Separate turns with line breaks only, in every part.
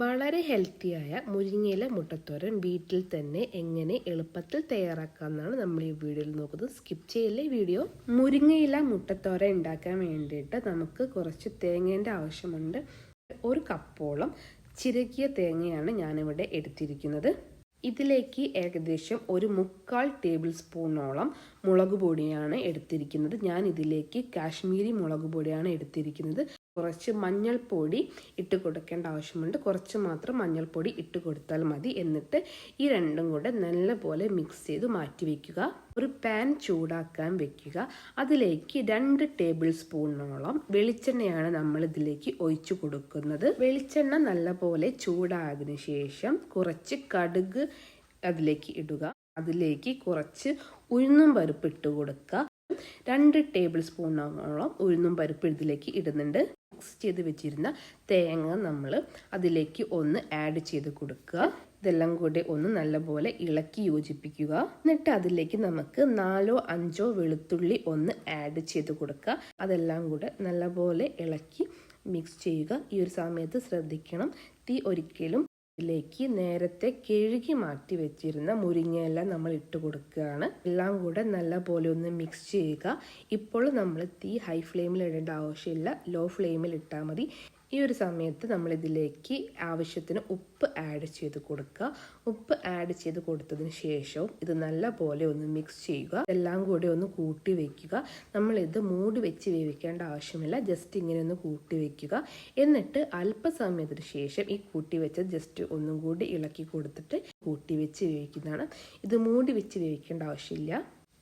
വളരെ ഹെൽത്തിയായ മുരിങ്ങയില മുട്ടത്തോരൻ വീട്ടിൽ തന്നെ എങ്ങനെ എളുപ്പത്തിൽ തയ്യാറാക്കാമെന്നാണ് നമ്മൾ ഈ വീഡിയോയിൽ നോക്കുന്നത്. സ്കിപ്പ് ചെയ്യല്ലേ വീഡിയോ? മുരിങ്ങയില മുട്ടത്തോരൻ ഉണ്ടാക്കാൻ വേണ്ടിയിട്ട് നമുക്ക് കുറച്ച് തേങ്ങേന്റെ ആവശ്യമുണ്ട്. ഒരു കപ്പോളം ചിരകിയ തേങ്ങയാണ് ഞാനിവിടെ എടുത്തിരിക്കുന്നത്. ഇതിലേക്ക് ഏകദേശം ഒരു മുക്കാൽ ടേബിൾ സ്പൂണോളം മുളക് പൊടിയാണ് എടുത്തിരിക്കുന്നത്. ഞാൻ ഇതിലേക്ക് കാശ്മീരി മുളക് പൊടിയാണ് എടുത്തിരിക്കുന്നത്. കുറച്ച് മഞ്ഞൾപ്പൊടി ഇട്ട് കൊടുക്കേണ്ട ആവശ്യമുണ്ട്. കുറച്ച് മാത്രം മഞ്ഞൾപ്പൊടി ഇട്ട് കൊടുത്താൽ മതി. എന്നിട്ട് ഈ രണ്ടും കൂടെ നല്ലപോലെ മിക്സ് ചെയ്ത് മാറ്റി വയ്ക്കുക ഒരു പാൻ ചൂടാക്കാൻ വെക്കുക. അതിലേക്ക് രണ്ട് ടേബിൾ സ്പൂണോളം വെളിച്ചെണ്ണയാണ് നമ്മൾ ഇതിലേക്ക് ഒഴിച്ചു കൊടുക്കുന്നത്. വെളിച്ചെണ്ണ നല്ലപോലെ ചൂടായതിനു ശേഷം കുറച്ച് കടുക് അതിലേക്ക് ഇടുക. അതിലേക്ക് കുറച്ച് ഉഴുന്നും പരിപ്പ് ഇട്ട് കൊടുക്കുക. രണ്ട് ടേബിൾ സ്പൂണോളം ഉഴുന്നും പരിപ്പ് ഇതിലേക്ക് ഇടുന്നുണ്ട്. മിക്സ് ചെയ്ത് വെച്ചിരുന്ന തേങ്ങ നമ്മൾ അതിലേക്ക് ഒന്ന് ആഡ് ചെയ്ത് കൊടുക്കുക. ഇതെല്ലാം കൂടി ഒന്ന് നല്ലപോലെ ഇളക്കി യോജിപ്പിക്കുക. എന്നിട്ട് അതിലേക്ക് നമുക്ക് നാലോ അഞ്ചോ വെളുത്തുള്ളി ഒന്ന് ആഡ് ചെയ്ത് കൊടുക്കുക. അതെല്ലാം കൂടെ നല്ലപോലെ ഇളക്കി മിക്സ് ചെയ്യുക. ഈ ഒരു സമയത്ത് ശ്രദ്ധിക്കണം. തീ ഒരിക്കലും ഇതിലേക്ക് നേരത്തെ കഴുകി മാറ്റി വെച്ചിരുന്ന മുരിങ്ങയില നമ്മൾ ഇട്ട് കൊടുക്കുകയാണ്. എല്ലാം കൂടെ നല്ല പോലെ ഒന്ന് മിക്സ് ചെയ്യുക. ഇപ്പോൾ നമ്മൾ തീ ഹൈ ഫ്ലെയിമിൽ ഇടേണ്ട ആവശ്യമില്ല. ലോ ഫ്ലെയിമിൽ ഇട്ടാൽ മതി. ഈ ഒരു സമയത്ത് നമ്മൾ ഇതിലേക്ക് ആവശ്യത്തിന് ഉപ്പ് ആഡ് ചെയ്ത് കൊടുക്കുക. ഉപ്പ് ആഡ് ചെയ്ത് കൊടുത്തതിന് ശേഷവും ഇത് നല്ല പോലെ ഒന്ന് മിക്സ് ചെയ്യുക. എല്ലാം കൂടി ഒന്ന് കൂട്ടി വയ്ക്കുക നമ്മളിത് മൂടി വെച്ച് വേവിക്കേണ്ട ആവശ്യമില്ല. ജസ്റ്റ് ഇങ്ങനെ ഒന്ന് കൂട്ടി വയ്ക്കുക എന്നിട്ട് അല്പസമയത്തിന് ശേഷം ഈ കൂട്ടി വെച്ച ജസ്റ്റ് ഒന്നും കൂടി ഇളക്കി കൊടുത്തിട്ട് കൂട്ടി വെച്ച് വേവിക്കുന്നതാണ്. ഇത് മൂടി വെച്ച് വേവിക്കേണ്ട ആവശ്യമില്ല.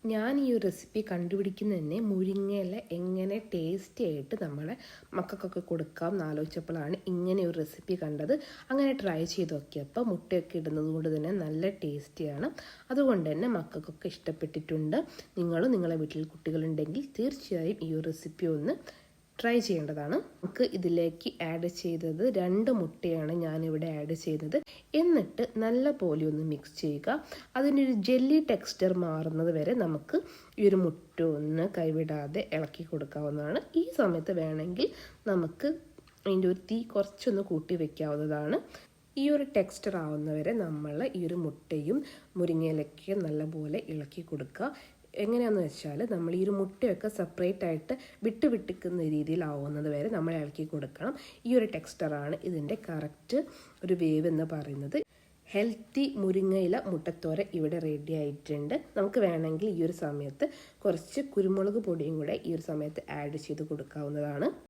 ഞാൻ ഈ ഒരു റെസിപ്പി കണ്ടുപിടിക്കുന്ന തന്നെ മുരിങ്ങയില എങ്ങനെ ടേസ്റ്റി ആയിട്ട് നമ്മളെ മക്കൾക്കൊക്കെ കൊടുക്കാം എന്നാലോചിച്ചപ്പോഴാണ് ഇങ്ങനെ ഒരു റെസിപ്പി കണ്ടത്. അങ്ങനെ ട്രൈ ചെയ്ത് നോക്കിയപ്പോൾ മുട്ടയൊക്കെ ഇടുന്നത് കൊണ്ട് തന്നെ നല്ല ടേസ്റ്റിയാണ് അതുകൊണ്ട് തന്നെ മക്കൾക്കൊക്കെ ഇഷ്ടപ്പെട്ടിട്ടുണ്ട്. നിങ്ങളും നിങ്ങളെ വീട്ടിൽ കുട്ടികളുണ്ടെങ്കിൽ തീർച്ചയായും ഈ ഒരു റെസിപ്പി ഒന്ന് ട്രൈ ചെയ്യേണ്ടതാണ്. നമുക്ക് ഇതിലേക്ക് ആഡ് ചെയ്തത് രണ്ട് മുട്ടയാണ് ഞാനിവിടെ ആഡ് ചെയ്തത്. എന്നിട്ട് നല്ല പോലെ ഒന്ന് മിക്സ് ചെയ്യുക. അതിനൊരു ജെല്ലി ടെക്സ്ചർ മാറുന്നത് വരെ നമുക്ക് ഈ ഒരു മുട്ട ഒന്ന് കൈവിടാതെ ഇളക്കി കൊടുക്കാവുന്നതാണ്. ഈ സമയത്ത് വേണമെങ്കിൽ നമുക്ക് അതിന്റെ ഒരു തീ കുറച്ചൊന്ന് കൂട്ടി വെക്കാവുന്നതാണ്. ഈ ഒരു ടെക്സ്ചർ ആവുന്നവരെ നമ്മൾ ഈ ഒരു മുട്ടയും മുരിങ്ങയിലൊക്കെ നല്ലപോലെ ഇളക്കി കൊടുക്കുക. എങ്ങനെയാണെന്ന് വെച്ചാൽ നമ്മൾ ഈ ഒരു മുട്ടയൊക്കെ സെപ്പറേറ്റ് ആയിട്ട് വിട്ട് വിട്ടിക്കുന്ന രീതിയിലാവുന്നത് വരെ നമ്മൾ ഇളക്കി കൊടുക്കണം. ഈ ഒരു ടെക്സ്റ്ററാണ് ഇതിന്റെ കറക്റ്റ് ഒരു വേവ് എന്ന് പറയുന്നത്. ഹെൽത്തി മുരിങ്ങയില മുട്ടത്തോര ഇവിടെ റെഡി ആയിട്ടുണ്ട്. നമുക്ക് വേണമെങ്കിൽ ഈ ഒരു സമയത്ത് കുറച്ച് കുരുമുളക് പൊടിയും കൂടെ ഈ ഒരു സമയത്ത് ആഡ് ചെയ്ത് കൊടുക്കാവുന്നതാണ്.